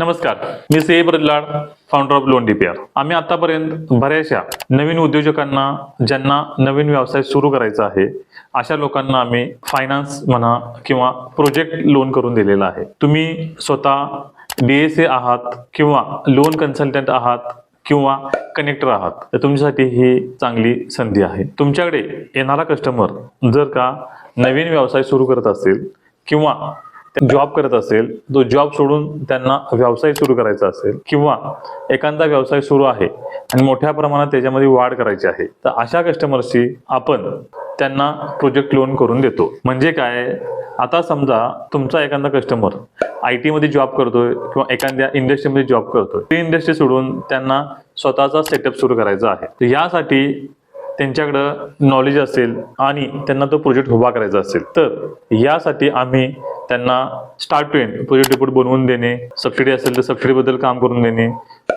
नमस्कार मी C A founder of loan DPR आम्ही आतापर्यंत बऱ्याचशा नवीन उद्योजकांना ज्यांना नवीन व्यवसाय सुरू करायचा आहे अशा लोकांना आम्ही फायनान्स म्हणा किंवा प्रोजेक्ट लोन करून दिलेला आहे. तुम्ही स्वतः डीएसए आहात किंवा लोन कन्सल्टंट आहात किंवा कनेक्टर आहात तर तुमच्यासाठी ही चांगली संधी आहे. तुमच्याकडे येणारा कस्टमर जर का नवीन व्यवसाय सुरू करत असेल किंवा जॉब करत असेल तो जॉब सोडून त्यांना व्यवसाय सुरू करायचा असेल किंवा एखादा व्यवसाय सुरू आहे आणि मोठ्या प्रमाणात त्याच्यामध्ये वाढ करायची आहे तर अशा कस्टमर्सची आपण त्यांना प्रोजेक्ट लोन करून देतो. म्हणजे काय? आता समजा तुमचा एखादा कस्टमर आय टीमध्ये जॉब करतोय किंवा एखाद्या इंडस्ट्रीमध्ये जॉब करतोय. ती इंडस्ट्री सोडून त्यांना स्वतःचा सेटअप सुरू करायचा आहे. तर यासाठी त्यांच्याकडं नॉलेज असेल आणि त्यांना तो प्रोजेक्ट उभा करायचा असेल तर यासाठी आम्ही त्यांना start to end project report बनवून देणे सबसिडी असेल तर सबसिडीबद्दल काम करून देणे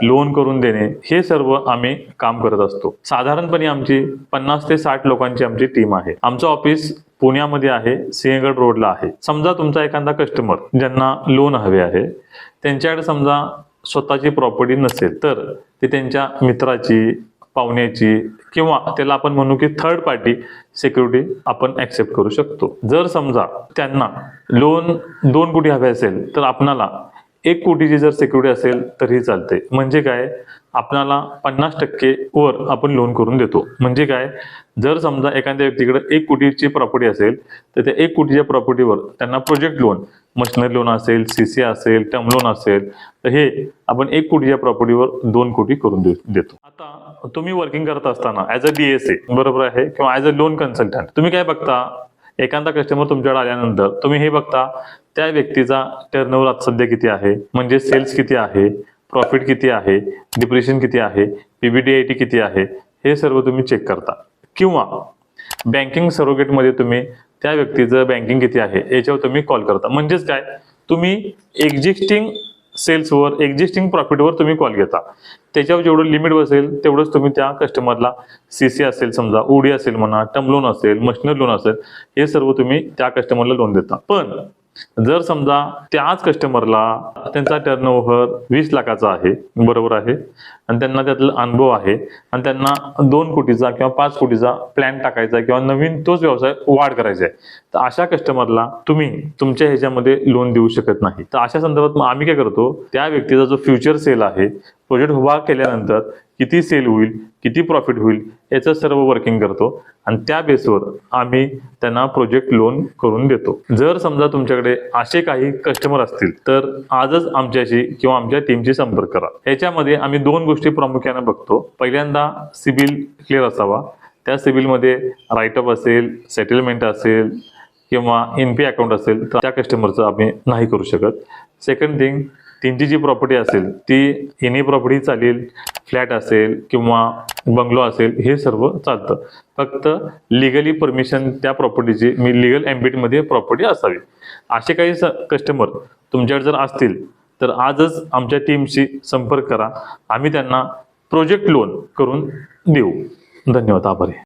लोन करून देणे हे सर्व आम्ही काम करत असतो. साधारणपणे आमची पन्नास ते साठ लोकांची आमची टीम आहे. आमचं ऑफिस पुण्यामध्ये आहे सिंहगड रोडला आहे. समजा तुमचा एखादा कस्टमर ज्यांना लोन हवे आहे त्यांच्याकडे समजा स्वतःची प्रॉपर्टी नसेल तर ते त्यांच्या मित्राची पाहुण्याची किंवा त्याला आपण म्हणू की थर्ड पार्टी सिक्युरिटी आपण ऍक्सेप्ट करू शकतो. जर समजा त्यांना लोन दोन कोटी हवे असेल तर आपणाला एक कोटीची जर सिक्युरिटी असेल तरीही चालते. म्हणजे काय? आपणाला पन्नास टक्के वर आपण लोन करून देतो. म्हणजे काय? जर समजा एखाद्या व्यक्तीकडे एक कोटीची प्रॉपर्टी असेल तर त्या एक कोटीच्या प्रॉपर्टीवर त्यांना प्रोजेक्ट लोन मशिनरी लोन असेल सी सी असेल टर्म लोन असेल तर हे आपण एक कोटीच्या प्रॉपर्टीवर दोन कोटी करून देतो. आता तुम्ही वर्किंग करत असताना as a B S A बरोबर आहे? किंवा ऍज अ लोन कन्सल्टंट तुम्ही काय बघता? एखादा कस्टमर तुमच्याकडे आल्यानंतर तुम्ही हे बघता त्या व्यक्तीचा टर्नओव्हर आज सध्या किती आहे? म्हणजे सेल्स किती आहे? प्रॉफिट किती आहे? डिप्रेशन किती आहे? पीबीडीआयटी किती आहे? हे सर्व तुम्ही चेक करता. किंवा बँकिंग सरोगेटमध्ये तुम्ही त्या व्यक्तीचं बँकिंग किती आहे? याच्यावर तुम्ही कॉल करता. म्हणजेच काय? तुम्ही एक्झिस्टिंग सेल्सवर एक्झिस्टिंग प्रॉफिटवर तुम्ही कॉल घेता. त्याच्यावर जेवढं लिमिट बसेल तेवढंच तुम्ही त्या कस्टमरला सी सी असेल समजा ओडी असेल म्हणा टर्म लोन असेल मशिनरी लोन असेल हे सर्व तुम्ही त्या कस्टमरला लोन देता. पण जर समजा त्याच कस्टमरला त्यांचा टर्नओव्हर वीस लाखाचा आहे बरोबर आहे आणि त्यांना त्यातला अनुभव आहे आणि त्यांना दोन कोटीचा किंवा पाच कोटीचा प्लॅन टाकायचा किंवा नवीन तोच व्यवसाय वाढ करायचा आहे तर अशा कस्टमरला तुम्ही तुमच्या ह्याच्यामध्ये लोन देऊ शकत नाही. तर अशा संदर्भात मग आम्ही काय करतो त्या व्यक्तीचा जो फ्युचर सेल आहे प्रोजेक्ट उभा केल्यानंतर किती सेल होईल किती प्रॉफिट होईल याचं सर्व वर्किंग करतो. आणि त्या बेसवर आम्ही त्यांना प्रोजेक्ट लोन करून देतो. जर समजा तुमच्याकडे असे काही कस्टमर असतील तर आजच आमच्याशी किंवा आमच्या टीमशी संपर्क करा. याच्यामध्ये आम्ही दोन गोष्टी प्रामुख्याने बघतो. पहिल्यांदा सिबिल क्लिअर असावा. त्या सिबिलमध्ये राईटअप असेल सेटलमेंट असेल किंवा एन पी अकाउंट असेल तर त्या कस्टमरचं आम्ही नाही करू शकत. सेकंड थिंग त्यांची जी प्रॉपर्टी असेल ती एनी प्रॉपर्टी चालेल फ्लॅट असेल किंवा बंगलो असेल हे सर्व चालतं. फक्त लिगली परमिशन त्या प्रॉपर्टीची मी लिगल ॲम्बिटमध्ये प्रॉपर्टी असावी. असे काही स कस्टमर तुमच्याकडे जर असतील तर आजच आमच्या टीमशी संपर्क करा. आम्ही त्यांना प्रोजेक्ट लोन करून देऊ. धन्यवाद आभारी